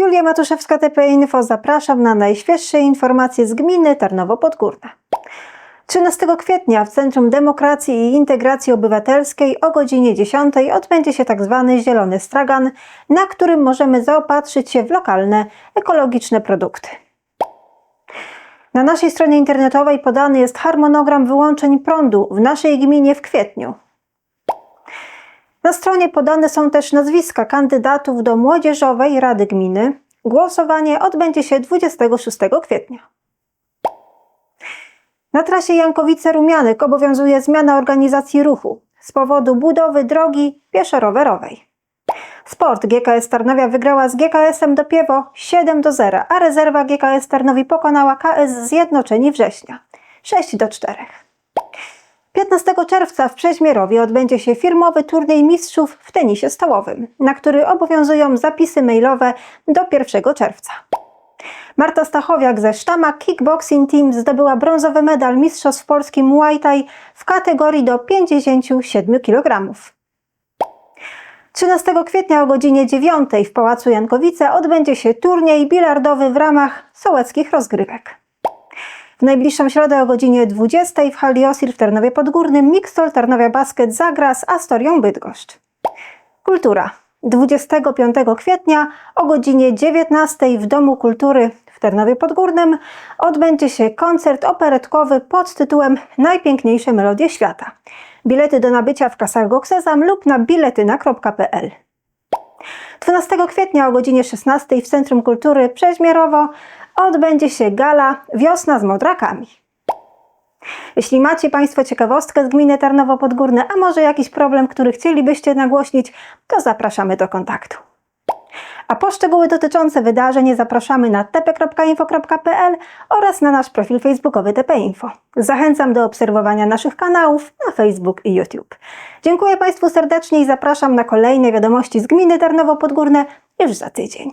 Julia Matuszewska, TP Info. Zapraszam na najświeższe informacje z gminy Tarnowo Podgórne. 13 kwietnia w Centrum Demokracji i Integracji Obywatelskiej o godzinie 10 odbędzie się tzw. Zielony Stragan, na którym możemy zaopatrzyć się w lokalne, ekologiczne produkty. Na naszej stronie internetowej podany jest harmonogram wyłączeń prądu w naszej gminie w kwietniu. Na stronie podane są też nazwiska kandydatów do Młodzieżowej Rady Gminy. Głosowanie odbędzie się 26 kwietnia. Na trasie Jankowice-Rumianek obowiązuje zmiana organizacji ruchu z powodu budowy drogi pieszo-rowerowej. Sport GKS Tarnowia wygrała z GKS-em Dopiewo 7 do 0, a rezerwa GKS Tarnowi pokonała KS Zjednoczeni Września 6 do 4. 15 czerwca w Przeźmierowie odbędzie się firmowy turniej mistrzów w tenisie stołowym, na który obowiązują zapisy mailowe do 1 czerwca. Marta Stachowiak ze Sztama Kickboxing Team zdobyła brązowy medal Mistrzostw Polski Muay Thai w kategorii do 57 kg. 13 kwietnia o godzinie 9 w Pałacu Jankowice odbędzie się turniej bilardowy w ramach sołeckich rozgrywek. W najbliższą środę o godzinie 20 w hali Osir w Tarnowie Podgórnym Mixtol Tarnowia Basket zagra z Astorią Bydgoszcz. Kultura. 25 kwietnia o godzinie 19 w Domu Kultury w Tarnowie Podgórnym odbędzie się koncert operetkowy pod tytułem Najpiękniejsze melodie świata. Bilety do nabycia w kasach Goksezam lub na biletyna.pl. 12 kwietnia o godzinie 16 w Centrum Kultury Przeźmierowo odbędzie się gala Wiosna z Modrakami. Jeśli macie Państwo ciekawostkę z gminy Tarnowo Podgórne, a może jakiś problem, który chcielibyście nagłośnić, to zapraszamy do kontaktu. A po szczegóły dotyczące wydarzeń zapraszamy na tp.info.pl oraz na nasz profil facebookowy TP Info. Zachęcam do obserwowania naszych kanałów na Facebook i YouTube. Dziękuję Państwu serdecznie i zapraszam na kolejne wiadomości z gminy Tarnowo Podgórne już za tydzień.